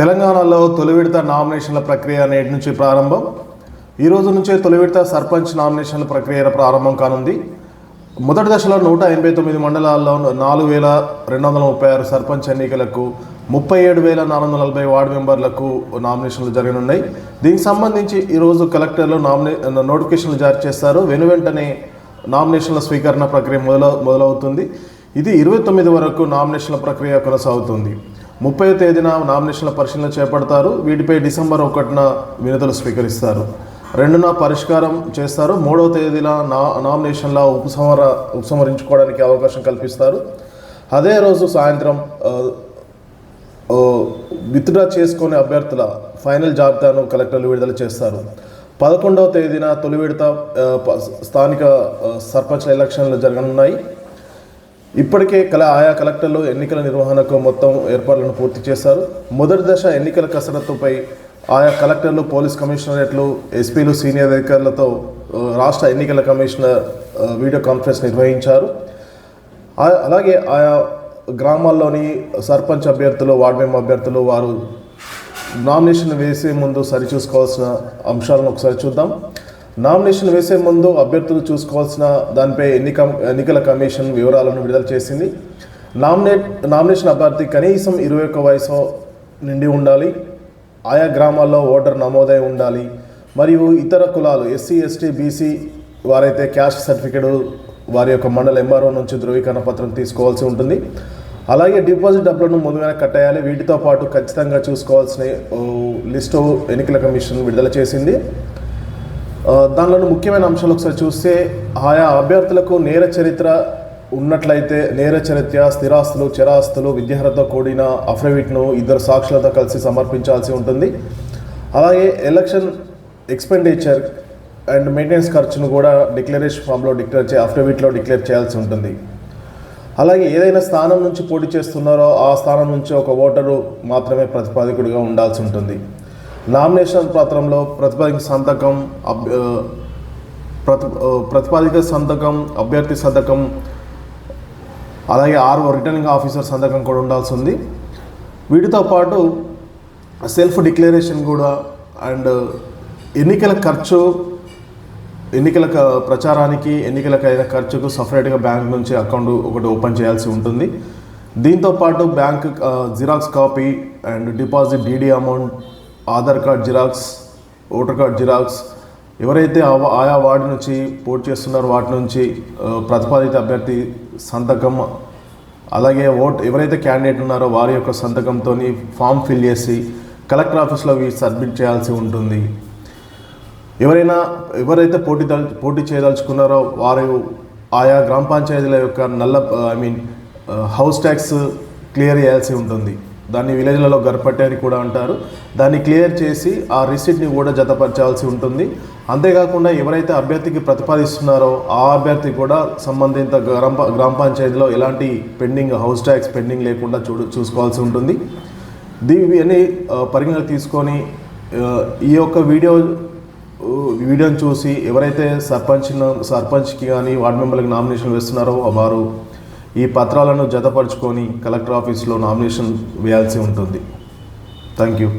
తెలంగాణలో తొలి విడత నామినేషన్ల ప్రక్రియ నేటి నుంచి ప్రారంభం. ఈ రోజు నుంచే తొలి విడత సర్పంచ్ నామినేషన్ల ప్రక్రియ ప్రారంభం కానుంది. మొదటి దశలో నూట ఎనభై తొమ్మిది మండలాల్లో నాలుగు వేల రెండు వందల ముప్పై ఆరు సర్పంచ్ ఎన్నికలకు ముప్పై ఏడు వేల నాలుగు వందల నలభై వార్డు మెంబర్లకు నామినేషన్లు జరగనున్నాయి. దీనికి సంబంధించి ఈరోజు కలెక్టర్లు నామినే నోటిఫికేషన్లు జారీ చేస్తారు. వెను వెంటనే నామినేషన్ల స్వీకరణ ప్రక్రియ మొదల మొదలవుతుంది. ఇది ఇరవై తొమ్మిది వరకు నామినేషన్ల ప్రక్రియ కొనసాగుతుంది. ముప్పై తేదీన నామినేషన్ల పరిశీలన చేపడతారు. వీటిపై డిసెంబర్ ఒకటిన వినతులు స్వీకరిస్తారు. రెండున పరిష్కారం చేస్తారు. మూడవ తేదీన నా నామినేషన్ల ఉపసంహర ఉపసంహరించుకోవడానికి అవకాశం కల్పిస్తారు. అదే రోజు సాయంత్రం విత్డ్రా చేసుకునే అభ్యర్థుల ఫైనల్ జాబితాను కలెక్టర్లు విడుదల చేస్తారు. పదకొండవ తేదీన తొలి విడత స్థానిక సర్పంచ్ల ఎలక్షన్లు జరగనున్నాయి. ఇప్పటికే కల ఆయా కలెక్టర్లు ఎన్నికల నిర్వహణకు మొత్తం ఏర్పాట్లను పూర్తి చేశారు. మొదటి దశ ఎన్నికల కసరత్తుపై ఆయా కలెక్టర్లు పోలీస్ కమిషనరేట్లు ఎస్పీలు సీనియర్ అధికారులతో రాష్ట్ర ఎన్నికల కమిషనర్ వీడియో కాన్ఫరెన్స్ నిర్వహించారు. అలాగే ఆయా గ్రామాల్లోని సర్పంచ్ అభ్యర్థులు వార్డు మెంబర్ అభ్యర్థులు వారు నామినేషన్ వేసే ముందు సరిచూసుకోవాల్సిన అంశాలను ఒకసారి చూద్దాం. నామినేషన్ వేసే ముందు అభ్యర్థులు చూసుకోవాల్సిన దానిపై ఎన్నిక ఎన్నికల కమిషన్ వివరాలను విడుదల చేసింది. నామినేట్ నామినేషన్ అభ్యర్థి కనీసం ఇరవై ఒక్క వయసు నిండి ఉండాలి. ఆయా గ్రామాల్లో ఓటర్ నమోదై ఉండాలి. మరియు ఇతర కులాలు ఎస్సీ ఎస్టీ బీసీ వారైతే క్యాస్ట్ సర్టిఫికేట్ వారి యొక్క మండల ఎంఆర్ఓ నుంచి ధృవీకరణ పత్రం తీసుకోవాల్సి ఉంటుంది. అలాగే డిపాజిట్ డబ్బులను ముందుగానే కట్టేయాలి. వీటితో పాటు ఖచ్చితంగా చూసుకోవాల్సిన లిస్టు ఎన్నికల కమిషన్ విడుదల చేసింది. ఆ, దానిలో ముఖ్యమైన అంశాలు ఒకసారి చూస్తే ఆయా అభ్యర్థులకు నేర చరిత్ర ఉన్నట్లయితే నేర చరిత్ర స్థిరాస్తులు చరాస్తులు విద్యార్హత కూడిన అఫిడవిట్ను ఇద్దరు సాక్షులతో కలిసి సమర్పించాల్సి ఉంటుంది. అలాగే ఎలక్షన్ ఎక్స్పెండిచర్ అండ్ మెయింటెనెన్స్ ఖర్చును కూడా డిక్లరేషన్ ఫామ్లో డిక్లేర్ చే అఫిడవిట్లో డిక్లేర్ చేయాల్సి ఉంటుంది. అలాగే ఏదైనా స్థానం నుంచి పోటీ చేస్తున్నారో ఆ స్థానం నుంచి ఒక ఓటరు మాత్రమే ప్రతిపాదకుడిగా ఉండాల్సి ఉంటుంది. నామినేషన్ పత్రంలో ప్రతిపాదిక సంతకం అబ్ ప్రతి ప్రతిపాదిక సంతకం అభ్యర్థి సంతకం అలాగే ఆరు రిటర్నింగ్ ఆఫీసర్ సంతకం కూడా ఉండాల్సి ఉంది. వీటితో పాటు సెల్ఫ్ డిక్లరేషన్ కూడా అండ్ ఎన్నికల ఖర్చు ఎన్నికల క- ప్రచారానికి ఎన్నికలకు అయిన ఖర్చుకు సపరేట్గా బ్యాంక్ నుంచి అకౌంట్ ఒకటి ఓపెన్ చేయాల్సి ఉంటుంది. దీంతో పాటు bank xerox copy and deposit DD amount Aadhaar card xerox voter card xerox ఎవరైతే ఆయా వార్డు నుంచి పోటీ చేస్తున్నారో వాటి నుంచి ప్రతిపాదిత అభ్యర్థి సంతకం అలాగే ఓట్ ఎవరైతే క్యాండిడేట్ ఉన్నారో వారి యొక్క సంతకంతో ఫామ్ ఫిల్ చేసి కలెక్టర్ ఆఫీస్లో సబ్మిట్ చేయాల్సి ఉంటుంది. ఎవరైనా ఎవరైతే పోటీ దల్ పోటీ చేయదలుచుకున్నారో వారు ఆయా గ్రామ పంచాయతీల యొక్క నల్ల I mean house tax clear చేయాల్సి ఉంటుంది. దాన్ని విలేజ్లలో గర్పట్టే అని కూడా అంటారు. దాన్ని క్లియర్ చేసి ఆ రిసీట్ని కూడా జతపరచాల్సి ఉంటుంది. అంతేకాకుండా ఎవరైతే అభ్యర్థికి ప్రతిపాదిస్తున్నారో ఆ అభ్యర్థి కూడా సంబంధిత గ్రామ గ్రామ పంచాయతీలో ఎలాంటి పెండింగ్ హౌస్ ట్యాక్స్ పెండింగ్ లేకుండా చూడు చూసుకోవాల్సి ఉంటుంది. దీన్ని అన్ని పరిగణలోకి తీసుకొని ఈ యొక్క వీడియో వీడియోని చూసి ఎవరైతే సర్పంచ్ సర్పంచ్కి కానీ వార్డు మెంబర్లకు నామినేషన్ వేస్తున్నారో వారు ఈ పత్రాలను జతపరుచుకొని కలెక్టర్ ఆఫీస్లో నామినేషన్ వేయాల్సి ఉంటుంది. Thank you.